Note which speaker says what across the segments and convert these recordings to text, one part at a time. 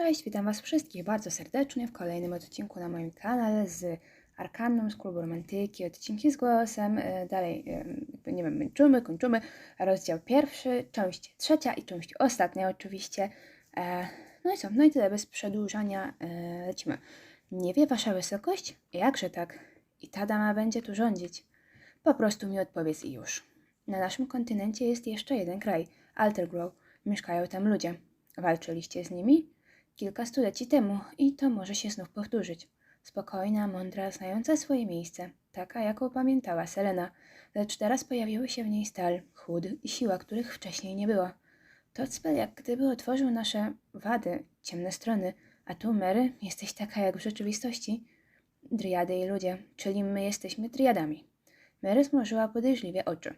Speaker 1: Cześć, witam Was wszystkich bardzo serdecznie w kolejnym odcinku na moim kanale z Arkanum, z klubu romantyki, odcinki z głosem. e, Dalej, jakby, nie wiem, męczymy, kończymy. Rozdział pierwszy, część trzecia i część ostatnia oczywiście. E, No i co, no i tyle, bez przedłużania e, lecimy. Nie wie Wasza wysokość? Jakże tak? I ta dama będzie tu rządzić. Po prostu mi odpowiedz i już. Na naszym kontynencie jest jeszcze jeden kraj, Altergrow. Mieszkają tam ludzie. Walczyliście z nimi? Kilka stuleci temu i to może się znów powtórzyć. Spokojna, mądra, znająca swoje miejsce, taka jaką pamiętała Selena, lecz teraz pojawiły się w niej stal, chłód i siła, których wcześniej nie było. To spell jak gdyby otworzył nasze wady, ciemne strony, a tu, Mary, jesteś taka jak w rzeczywistości. Driady i ludzie, czyli my jesteśmy driadami. Mary zmrużyła podejrzliwie oczy.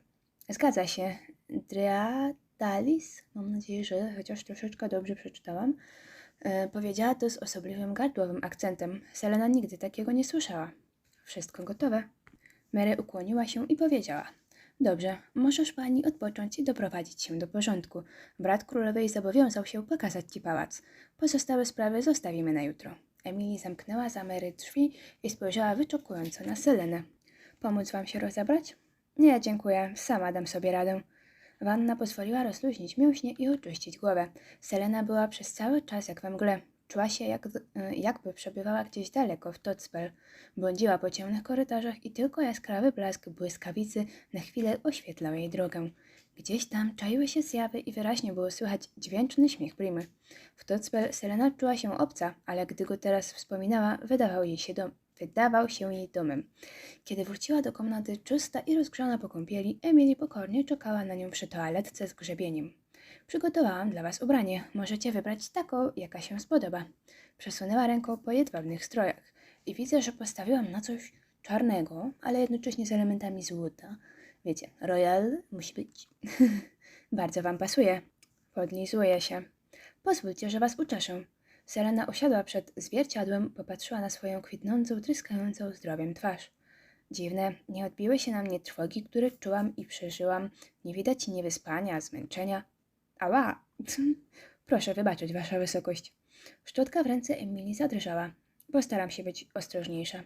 Speaker 1: Zgadza się. Driadalis? Mam nadzieję, że chociaż troszeczkę dobrze przeczytałam. E, powiedziała to z osobliwym gardłowym akcentem. Selena nigdy takiego nie słyszała. Wszystko gotowe. Mary ukłoniła się i powiedziała. Dobrze, możesz pani odpocząć i doprowadzić się do porządku. Brat królowej zobowiązał się pokazać ci pałac. Pozostałe sprawy zostawimy na jutro. Emily zamknęła za Mary drzwi i spojrzała wyczekująco na Selenę. Pomóc wam się rozebrać? Nie, dziękuję. Sama dam sobie radę. Wanna pozwoliła rozluźnić mięśnie i oczyścić głowę. Selena była przez cały czas jak we mgle. Czuła się, jak, y, jakby przebywała gdzieś daleko w Totspel. Błądziła po ciemnych korytarzach i tylko jaskrawy blask błyskawicy na chwilę oświetlał jej drogę. Gdzieś tam czaiły się zjawy i wyraźnie było słychać dźwięczny śmiech Primy. W Totspel Selena czuła się obca, ale gdy go teraz wspominała, wydawał jej się dom, wydawał się jej domem. Kiedy wróciła do komnaty czysta i rozgrzana po kąpieli, Emily pokornie czekała na nią przy toaletce z grzebieniem. Przygotowałam dla was ubranie. Możecie wybrać taką, jaka się spodoba. Przesunęła ręką po jedwabnych strojach i widzę, że postawiłam na coś czarnego, ale jednocześnie z elementami złota. Wiecie, royal musi być. Bardzo wam pasuje. Podlizuję się. Pozwólcie, że was uczeszę. Selena usiadła przed zwierciadłem, popatrzyła na swoją kwitnącą, tryskającą zdrowiem twarz. Dziwne, nie odbiły się na mnie trwogi, które czułam i przeżyłam. Nie widać niewyspania, zmęczenia. Ała! Proszę wybaczyć, wasza wysokość. Szczotka w ręce Emilii zadrżała. Postaram się być ostrożniejsza.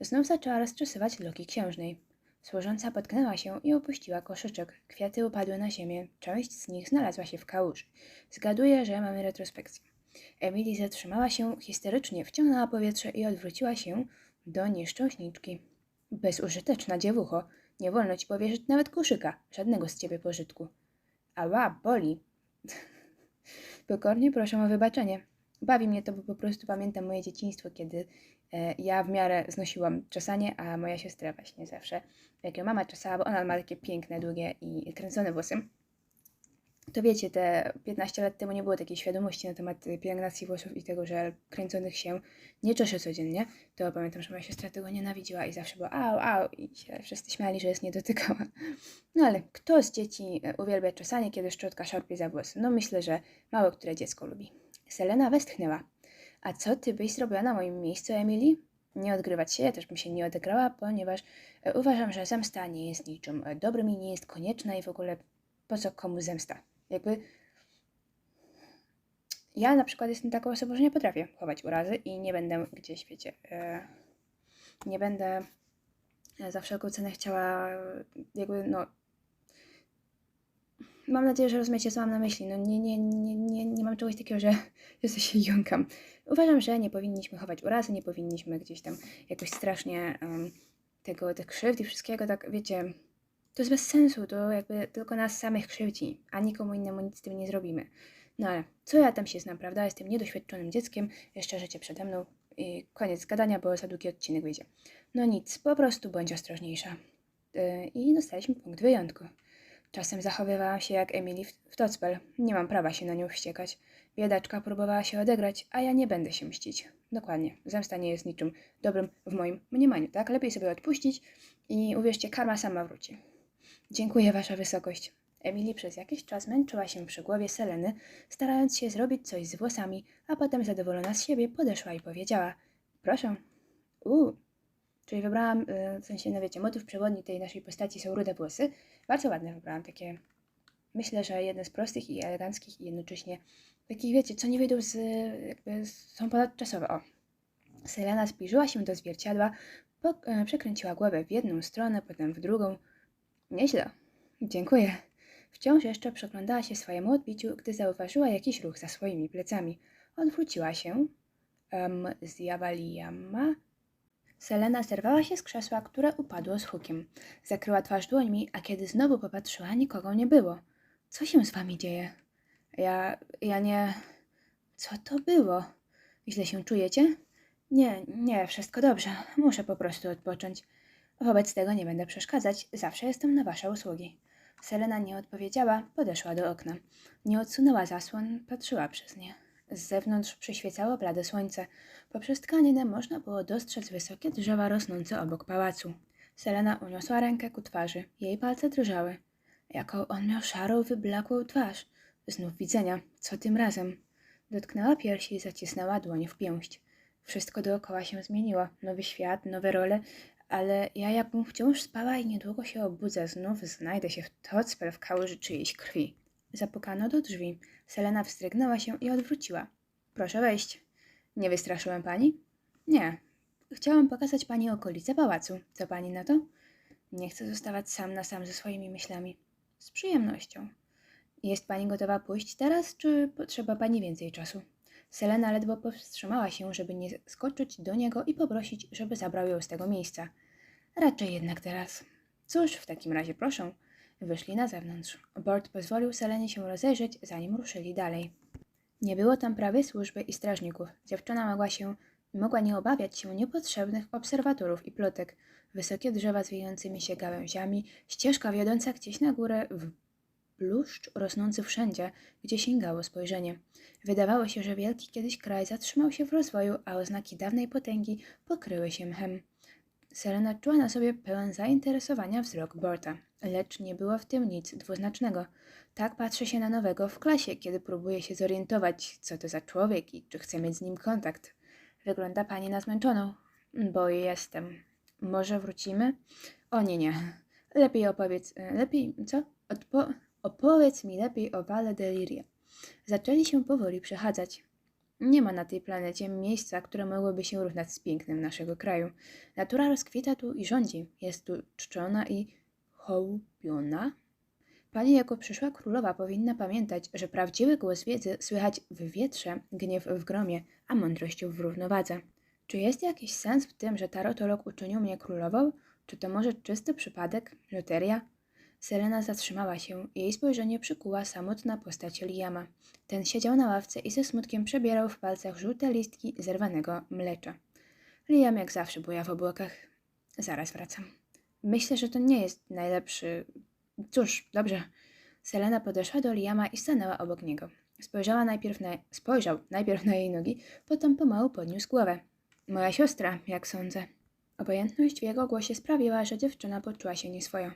Speaker 1: Znów zaczęła rozczesywać loki księżnej. Służąca potknęła się i opuściła koszyczek. Kwiaty upadły na ziemię. Część z nich znalazła się w kałuży. Zgaduję, że mamy retrospekcję. Emily zatrzymała się histerycznie, wciągnęła powietrze i odwróciła się do nieszczęśniczki. Bezużyteczna dziewucho, nie wolno ci powierzyć nawet koszyka, żadnego z ciebie pożytku. Ała, boli. Pokornie proszę o wybaczenie. Bawi mnie to, bo po prostu pamiętam moje dzieciństwo, kiedy e, ja w miarę znosiłam czesanie, a moja siostra właśnie zawsze, jak ją mama czesała, bo ona ma takie piękne, długie i kręcone włosy. To wiecie, te 15 lat temu nie było takiej świadomości na temat pielęgnacji włosów i tego, że kręconych się nie czeszę codziennie, to pamiętam, że moja siostra tego nienawidziła i zawsze była au, au i się wszyscy śmiali, że jest nie dotykała. No ale kto z dzieci e, uwielbia czesanie, kiedy szczotka szarpie za włosy? No myślę, że mało które dziecko lubi. Selena westchnęła. A co ty byś zrobiła na moim miejscu, Emily? Nie odgrywać się, ja też bym się nie odegrała, ponieważ e, uważam, że zemsta nie jest niczym e, dobrym i nie jest konieczna i w ogóle po co komu zemsta? Jakby ja na przykład jestem taką osobą, że nie potrafię chować urazy i nie będę gdzieś, wiecie, e, nie będę e, za wszelką cenę chciała e, jakby, no mam nadzieję, że rozumiecie, co mam na myśli. No nie, nie, nie, nie, nie mam czegoś takiego, że, że się jąkam. Uważam, że nie powinniśmy chować urazy, nie powinniśmy gdzieś tam jakoś strasznie em, tego, tych krzywd i wszystkiego, tak wiecie, to jest bez sensu, to jakby tylko nas samych krzywdzi, a nikomu innemu nic z tym nie zrobimy. No ale co ja tam się znam, prawda? Jestem niedoświadczonym dzieckiem, jeszcze życie przede mną i koniec gadania, bo za długi odcinek wyjdzie. No nic, po prostu bądź ostrożniejsza. Yy, I dostaliśmy punkt wyjątku. Czasem zachowywałam się jak Emily w Tocpel. Nie mam prawa się na nią wściekać. Biedaczka próbowała się odegrać, a ja nie będę się mścić. Dokładnie. Zemsta nie jest niczym dobrym w moim mniemaniu, tak? Lepiej sobie odpuścić i uwierzcie, karma sama wróci. Dziękuję, Wasza Wysokość. Emily przez jakiś czas męczyła się przy głowie Seleny, starając się zrobić coś z włosami, a potem zadowolona z siebie podeszła i powiedziała: Proszę. Uuu. Czyli wybrałam, y, w sensie, no wiecie, motyw przewodni tej naszej postaci są rude włosy. Bardzo ładne wybrałam, takie, myślę, że jedne z prostych i eleganckich i jednocześnie Takich, wiecie, co nie wyjdą z, jakby są ponadczasowe. O. Selena zbliżyła się do zwierciadła, po, e, przekręciła głowę w jedną stronę, potem w drugą. Nieźle. Dziękuję. Wciąż jeszcze przyglądała się swojemu odbiciu, gdy zauważyła jakiś ruch za swoimi plecami. Odwróciła się. Um, zjawa Liama? Selena zerwała się z krzesła, które upadło z hukiem. Zakryła twarz dłońmi, a kiedy znowu popatrzyła, nikogo nie było. Co się z wami dzieje? Ja, ja nie... Co to było? Źle się czujecie? Nie, nie, wszystko dobrze. Muszę po prostu odpocząć. Wobec tego nie będę przeszkadzać. Zawsze jestem na wasze usługi. Selena nie odpowiedziała, podeszła do okna. Nie odsunęła zasłon, patrzyła przez nie. Z zewnątrz przyświecało blade słońce. Poprzez tkaninę można było dostrzec wysokie drzewa rosnące obok pałacu. Selena uniosła rękę ku twarzy. Jej palce drżały. Jaką on miał szarą, wyblakłą twarz. Znów widzenia. Co tym razem? Dotknęła piersi i zacisnęła dłoń w pięść. Wszystko dookoła się zmieniło. Nowy świat, nowe role, ale ja jakbym wciąż spała i niedługo się obudzę, znów znajdę się w tocpel w kałuży czyjejś krwi. Zapukano do drzwi. Selena wzdrygnęła się i odwróciła. Proszę wejść. Nie wystraszyłem pani? Nie. Chciałam pokazać pani okolice pałacu. Co pani na to? Nie chcę zostawać sam na sam ze swoimi myślami. Z przyjemnością. Jest pani gotowa pójść teraz, czy potrzeba pani więcej czasu? Selena ledwo powstrzymała się, żeby nie skoczyć do niego i poprosić, żeby zabrał ją z tego miejsca. Raczej jednak teraz. Cóż, w takim razie proszę. Wyszli na zewnątrz. Bart pozwolił Selenie się rozejrzeć, zanim ruszyli dalej. Nie było tam prawie służby i strażników. Dziewczyna mogła się mogła nie obawiać się niepotrzebnych obserwatorów i plotek. Wysokie drzewa z wiejącymi się gałęziami, ścieżka wiodąca gdzieś na górę w bluszcz rosnący wszędzie, gdzie sięgało spojrzenie. Wydawało się, że wielki kiedyś kraj zatrzymał się w rozwoju, a oznaki dawnej potęgi pokryły się mchem. Selena czuła na sobie pełen zainteresowania wzrok Borta, lecz nie było w tym nic dwuznacznego. Tak patrzy się na nowego w klasie, kiedy próbuje się zorientować, co to za człowiek i czy chce mieć z nim kontakt. Wygląda pani na zmęczoną. Bo jestem. Może wrócimy? O nie, nie. Lepiej opowiedz. Lepiej, co? Odpo opowiedz mi lepiej o Vale Deliria. Zaczęli się powoli przechadzać. Nie ma na tej planecie miejsca, które mogłoby się równać z pięknem naszego kraju. Natura rozkwita tu i rządzi. Jest tu czczona i hołubiona. Pani jako przyszła królowa powinna pamiętać, że prawdziwy głos wiedzy słychać w wietrze, gniew w gromie, a mądrość w równowadze. Czy jest jakiś sens w tym, że tarotolog uczynił mnie królową? Czy to może czysty przypadek? Loteria? Selena zatrzymała się i jej spojrzenie przykuła samotna postać Liama. Ten siedział na ławce i ze smutkiem przebierał w palcach żółte listki zerwanego mlecza. Liam jak zawsze buja w obłokach. Zaraz wracam. Myślę, że to nie jest najlepszy... Cóż, dobrze. Selena podeszła do Liama i stanęła obok niego. Spojrzała najpierw na... Spojrzał najpierw na jej nogi, potem pomału podniósł głowę. Moja siostra, jak sądzę. Obojętność w jego głosie sprawiła, że dziewczyna poczuła się nieswojo.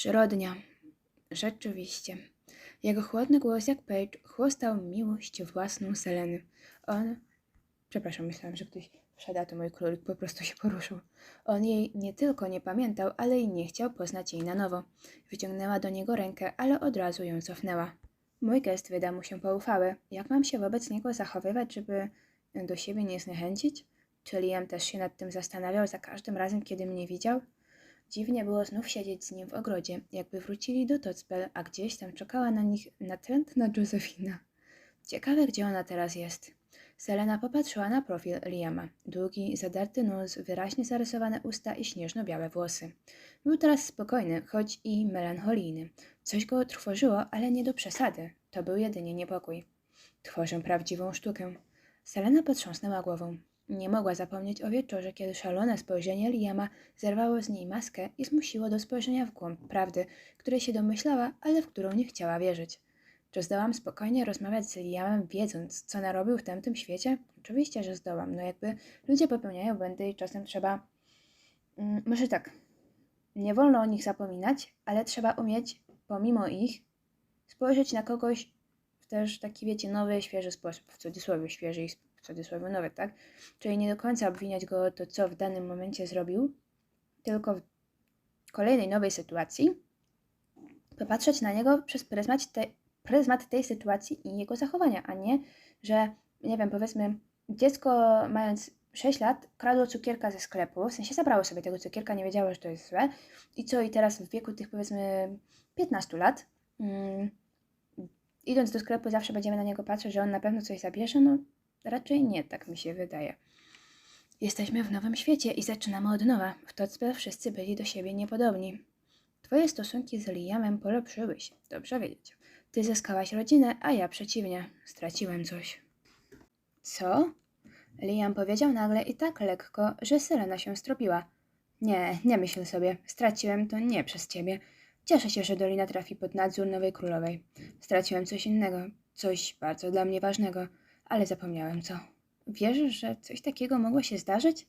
Speaker 1: Przyrodnia. Rzeczywiście. Jego chłodny głos jak pejcz chłostał miłość własną Seleny. On... Przepraszam, myślałam, że ktoś wszedł, to mój królik po prostu się poruszył. On jej nie tylko nie pamiętał, ale i nie chciał poznać jej na nowo. Wyciągnęła do niego rękę, ale od razu ją cofnęła. Mój gest wyda mu się poufały. Jak mam się wobec niego zachowywać, żeby do siebie nie zniechęcić? Czy Liam też się nad tym zastanawiał za każdym razem, kiedy mnie widział? Dziwnie było znów siedzieć z nim w ogrodzie, jakby wrócili do Tocpel, a gdzieś tam czekała na nich natrętna Józefina. Ciekawe, gdzie ona teraz jest. Selena popatrzyła na profil Liama. Długi, zadarty nos, wyraźnie zarysowane usta i śnieżno-białe włosy. Był teraz spokojny, choć i melancholijny. Coś go trwożyło, ale nie do przesady. To był jedynie niepokój. Tworzę prawdziwą sztukę. Selena potrząsnęła głową. Nie mogła zapomnieć o wieczorze, kiedy szalone spojrzenie Liama zerwało z niej maskę i zmusiło do spojrzenia w głąb prawdy, której się domyślała, ale w którą nie chciała wierzyć. Czy zdołam spokojnie rozmawiać z Liamem, wiedząc, co narobił w tamtym świecie? Oczywiście, że zdołam. No jakby ludzie popełniają błędy i czasem trzeba... Mm, może tak, nie wolno o nich zapominać, ale trzeba umieć, pomimo ich, spojrzeć na kogoś w też taki, wiecie, nowy, świeży sposób. W cudzysłowie świeży i w cudzysłowie nowy, tak? Czyli nie do końca obwiniać go o to, co w danym momencie zrobił, tylko w kolejnej nowej sytuacji popatrzeć na niego przez pryzmat, te, pryzmat tej sytuacji i jego zachowania, a nie, że, nie wiem, powiedzmy, dziecko mając 6 lat kradło cukierka ze sklepu, w sensie zabrało sobie tego cukierka, nie wiedziało, że to jest złe. I co, i teraz w wieku tych powiedzmy 15 lat, mm, idąc do sklepu zawsze będziemy na niego patrzeć, że on na pewno coś zabierze? No raczej nie, tak mi się wydaje. Jesteśmy w nowym świecie i zaczynamy od nowa. W Tocpe wszyscy byli do siebie niepodobni. Twoje stosunki z Liamem polepszyły się, dobrze wiedzieć. Ty zyskałaś rodzinę, a ja przeciwnie, straciłem coś. Co? Liam powiedział nagle i tak lekko, że Selena się stropiła. Nie, nie myśl sobie, straciłem to nie przez ciebie. Cieszę się, że Dolina trafi pod nadzór nowej królowej. Straciłem coś innego, coś bardzo dla mnie ważnego, ale zapomniałem co. Wierzysz, że coś takiego mogło się zdarzyć?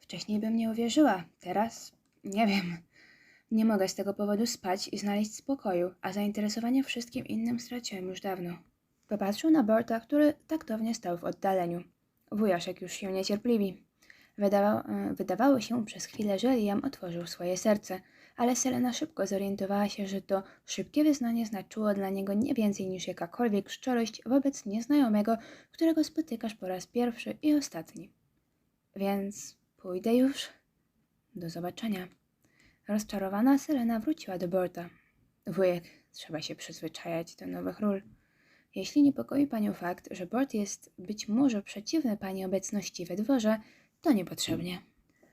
Speaker 1: Wcześniej bym nie uwierzyła, teraz nie wiem. Nie mogę z tego powodu spać i znaleźć spokoju, a zainteresowanie wszystkim innym straciłem już dawno. Popatrzył na Borta, który taktownie stał w oddaleniu. Wujaszek już się niecierpliwi. Wydawał, wydawało się przez chwilę, że Liam otworzył swoje serce, ale Selena szybko zorientowała się, że to szybkie wyznanie znaczyło dla niego nie więcej niż jakakolwiek szczerość wobec nieznajomego, którego spotykasz po raz pierwszy i ostatni. Więc pójdę już. Do zobaczenia. Rozczarowana Selena wróciła do Borta. Wujek, trzeba się przyzwyczajać do nowych ról. Jeśli niepokoi panią fakt, że Bort jest być może przeciwny pani obecności we dworze, to niepotrzebnie.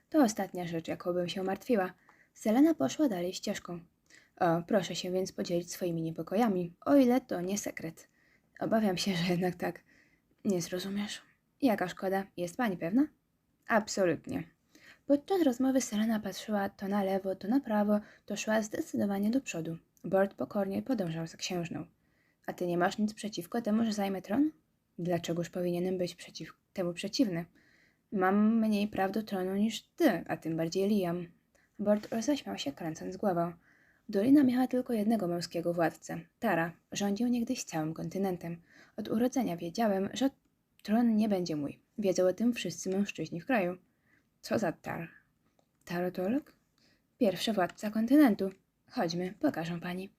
Speaker 1: To ostatnia rzecz, jaką bym się martwiła. Selena poszła dalej ścieżką. O, proszę się więc podzielić swoimi niepokojami, o ile to nie sekret. Obawiam się, że jednak tak. Nie zrozumiesz. Jaka szkoda? Jest pani pewna? Absolutnie. Podczas rozmowy Selena patrzyła to na lewo, to na prawo, to szła zdecydowanie do przodu. Bort pokornie podążał za księżną. A ty nie masz nic przeciwko temu, że zajmę tron? Dlaczegoż powinienem być przeciw temu przeciwny? Mam mniej praw do tronu niż ty, a tym bardziej Liam. Bort roześmiał się, kręcąc głową. Dolina miała tylko jednego męskiego władcę. Tara rządził niegdyś całym kontynentem. Od urodzenia wiedziałem, że tron nie będzie mój. Wiedzą o tym wszyscy mężczyźni w kraju. Co za tar? Tarotolog? Pierwszy władca kontynentu. Chodźmy, pokażę pani.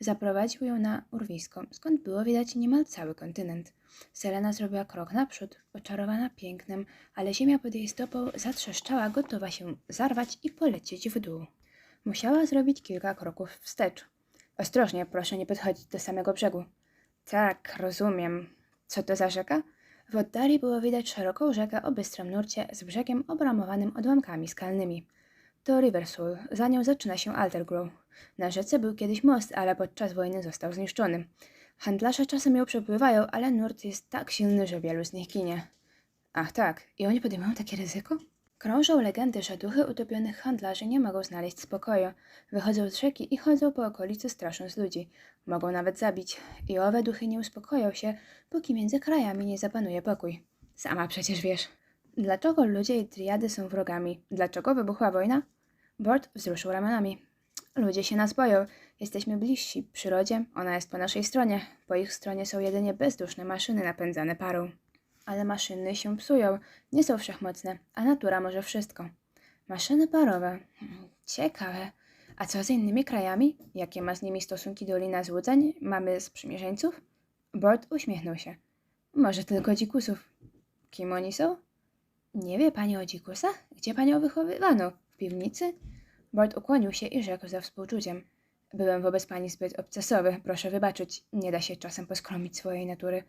Speaker 1: Zaprowadził ją na urwisko, skąd było widać niemal cały kontynent. Selena zrobiła krok naprzód, oczarowana pięknem, ale ziemia pod jej stopą zatrzeszczała, gotowa się zarwać i polecieć w dół. Musiała zrobić kilka kroków wstecz. Ostrożnie, proszę nie podchodzić do samego brzegu. Tak, rozumiem. Co to za rzeka? W oddali było widać szeroką rzekę o bystrym nurcie z brzegiem obramowanym odłamkami skalnymi. To Riversoul, za nią zaczyna się Altergrow. Na rzece był kiedyś most, ale podczas wojny został zniszczony. Handlarze czasem ją przepływają, ale nurt jest tak silny, że wielu z nich ginie. Ach tak, i oni podejmują takie ryzyko? Krążą legendy, że duchy utopionych handlarzy nie mogą znaleźć spokoju. Wychodzą z rzeki i chodzą po okolicy strasząc ludzi. Mogą nawet zabić. I owe duchy nie uspokoją się, póki między krajami nie zapanuje pokój. Sama przecież wiesz. Dlaczego ludzie i triady są wrogami? Dlaczego wybuchła wojna? Bort wzruszył ramionami. Ludzie się nas boją. Jesteśmy bliżsi przyrodzie, ona jest po naszej stronie. Po ich stronie są jedynie bezduszne maszyny napędzane parą. Ale maszyny się psują, nie są wszechmocne, a natura może wszystko. Maszyny parowe. Hmm, Ciekawe. A co z innymi krajami? Jakie ma z nimi stosunki Dolina Złudzeń? Mamy sprzymierzeńców? Bort uśmiechnął się. Może tylko dzikusów. Kim oni są? Nie wie pani o dzikusach? Gdzie panią wychowywano? W piwnicy? Bart ukłonił się i rzekł ze współczuciem. Byłem wobec pani zbyt obcesowy, proszę wybaczyć, nie da się czasem poskromić swojej natury.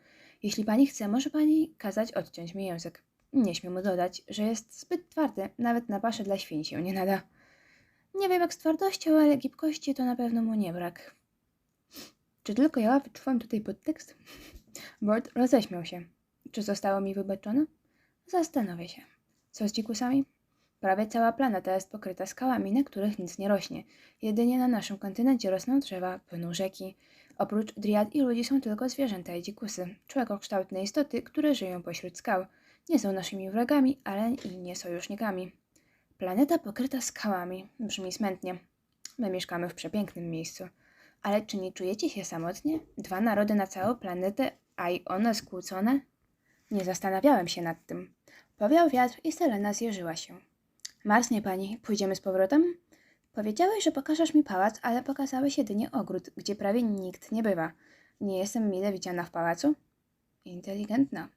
Speaker 1: Jeśli pani chce, może pani kazać odciąć mi język. Nie śmiem mu dodać, że jest zbyt twardy, nawet na paszę dla świń się nie nada. Nie wiem jak z twardością, ale gibkości to na pewno mu nie brak. Czy tylko ja wyczuwam tutaj podtekst? Bart roześmiał się. Czy zostało mi wybaczone? Zastanowię się. Co z dzikusami? Prawie cała planeta jest pokryta skałami, na których nic nie rośnie. Jedynie na naszym kontynencie rosną drzewa, płyną rzeki. Oprócz driad i ludzi są tylko zwierzęta i dzikusy, człowiekokształtne istoty, które żyją pośród skał. Nie są naszymi wrogami, ale i nie sojusznikami. Planeta pokryta skałami. Brzmi smętnie. My mieszkamy w przepięknym miejscu. Ale czy nie czujecie się samotnie? Dwa narody na całą planetę, a i one skłócone? Nie zastanawiałem się nad tym. Powiał wiatr i Selena zjeżyła się. Marsnie pani, pójdziemy z powrotem? Powiedziałeś, że pokażesz mi pałac, ale pokazałeś jedynie ogród, gdzie prawie nikt nie bywa. nie jestem mile widziana w pałacu? Inteligentna.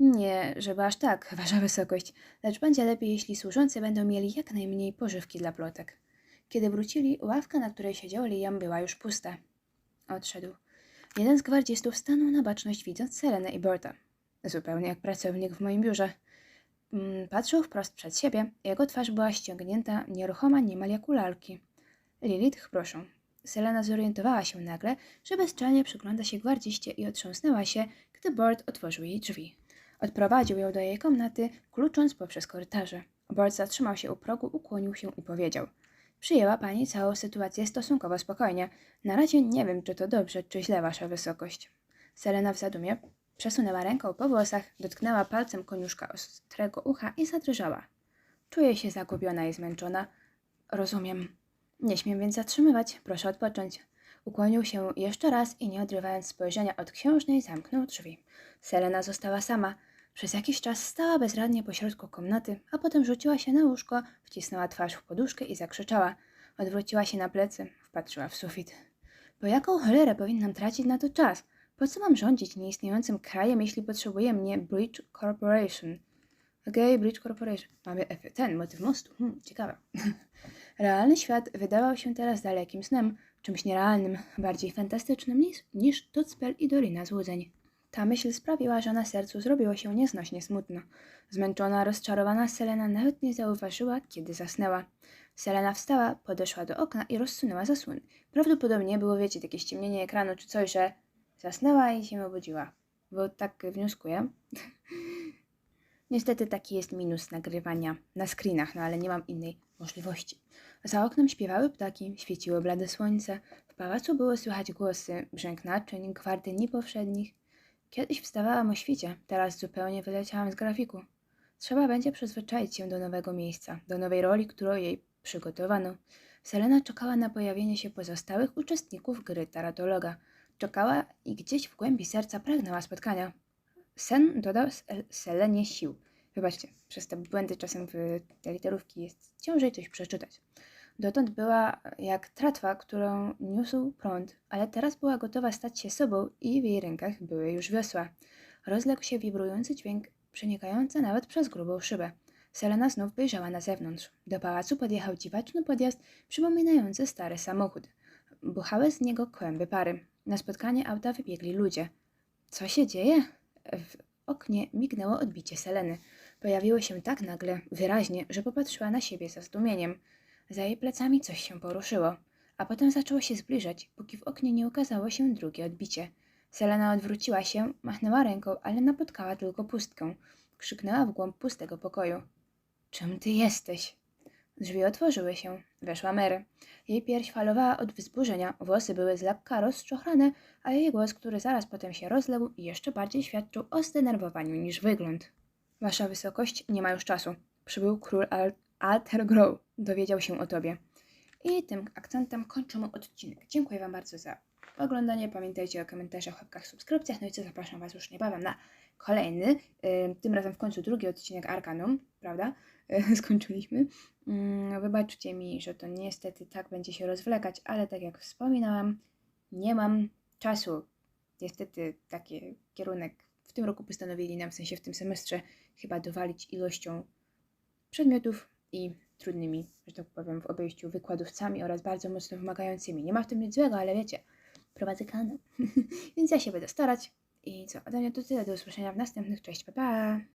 Speaker 1: Nie, żeby aż tak, wasza wysokość, lecz będzie lepiej, jeśli służący będą mieli jak najmniej pożywki dla plotek. Kiedy wrócili, ławka, na której siedział Liam, była już pusta. Odszedł. Jeden z gwardzistów stanął na baczność, widząc Selenę i Berta. Zupełnie jak pracownik w moim biurze. Mm, Patrzył wprost przed siebie. Jego twarz była ściągnięta, nieruchoma niemal jak u lalki. Lilith, proszę. Selena zorientowała się nagle, że bezczelnie przygląda się gwardziście i otrząsnęła się, gdy Bart otworzył jej drzwi. Odprowadził ją do jej komnaty, klucząc poprzez korytarze. Bart zatrzymał się u progu, ukłonił się i powiedział – Przyjęła pani całą sytuację stosunkowo spokojnie. Na razie nie wiem, czy to dobrze, czy źle, wasza wysokość. Selena w zadumie przesunęła ręką po włosach, dotknęła palcem koniuszka ostrego ucha i zadrżała. Czuję się zagubiona i zmęczona. Rozumiem. Nie śmiem więc zatrzymywać, proszę odpocząć. Ukłonił się jeszcze raz i nie odrywając spojrzenia od księżnej zamknął drzwi. Selena została sama. Przez jakiś czas stała bezradnie pośrodku komnaty, a potem rzuciła się na łóżko, wcisnęła twarz w poduszkę i zakrzyczała. Odwróciła się na plecy, wpatrzyła w sufit. Po jaką cholerę powinnam tracić na to czas? Po co mam rządzić nieistniejącym krajem, jeśli potrzebuje mnie Bridge Corporation? Okej, Bridge Corporation. Mamy ten motyw mostu. Hmm, ciekawe. Realny świat wydawał się teraz dalekim snem, czymś nierealnym, bardziej fantastycznym niż, niż i Dolina Złudzeń. Ta myśl sprawiła, że na sercu zrobiło się nieznośnie smutno. Zmęczona, rozczarowana Selena nawet nie zauważyła, kiedy zasnęła. Selena wstała, podeszła do okna i rozsunęła zasłony. Prawdopodobnie było, wiecie, jakieś ciemnienie ekranu czy coś, że zasnęła i się obudziła. Bo tak wnioskuję. Niestety taki jest minus nagrywania na screenach, no ale nie mam innej możliwości. Za oknem śpiewały ptaki, świeciło blade słońce, w pałacu było słychać głosy, brzęk naczyń, gwardy niepowszednich. Kiedyś wstawałam o świcie, teraz zupełnie wyleciałam z grafiku. Trzeba będzie przyzwyczaić się do nowego miejsca, do nowej roli, którą jej przygotowano. Selena czekała na pojawienie się pozostałych uczestników gry taratologa. Czekała i gdzieś w głębi serca pragnęła spotkania. Sen dodał Sel- Selenie sił. Wybaczcie, przez te błędy czasem w te literówki jest ciężej coś przeczytać. Dotąd była jak tratwa, którą niósł prąd, ale teraz była gotowa stać się sobą i w jej rękach były już wiosła. Rozległ się wibrujący dźwięk, przenikający nawet przez grubą szybę. Selena znów wyjrzała na zewnątrz. Do pałacu podjechał dziwaczny podjazd przypominający stary samochód. Buchały z niego kłęby pary. Na spotkanie auta wybiegli ludzie. Co się dzieje? W oknie mignęło odbicie Seleny. Pojawiło się tak nagle, wyraźnie, że popatrzyła na siebie ze zdumieniem. Za jej plecami coś się poruszyło, a potem zaczęło się zbliżać, póki w oknie nie ukazało się drugie odbicie. Selena odwróciła się, machnęła ręką, ale napotkała tylko pustkę. Krzyknęła w głąb pustego pokoju. Czym ty jesteś? Drzwi otworzyły się. Weszła Mary. Jej pierś falowała od wzburzenia, włosy były z lekka rozczochrane, a jej głos, który zaraz potem się rozległ, jeszcze bardziej świadczył o zdenerwowaniu niż wygląd. Wasza wysokość, nie ma już czasu. Przybył król Al Alter Grow. Dowiedział się o tobie. I tym akcentem kończymy odcinek. Dziękuję Wam bardzo za oglądanie. Pamiętajcie o komentarzach, łapkach, subskrypcjach. No i co, zapraszam Was już niebawem na kolejny, tym razem w końcu drugi odcinek Arkanum, prawda? Skończyliśmy. Mm, Wybaczcie mi, że to niestety tak będzie się rozwlekać, ale tak jak wspominałam, nie mam czasu. Niestety taki kierunek w tym roku postanowili nam, w sensie w tym semestrze, chyba dowalić ilością przedmiotów i trudnymi, że tak powiem, w obejściu wykładówcami oraz bardzo mocno wymagającymi. Nie ma w tym nic złego, ale wiecie, prowadzę kanał. Więc ja się będę starać. I co, ode mnie to tyle. Do usłyszenia w następnych. Cześć, pa pa!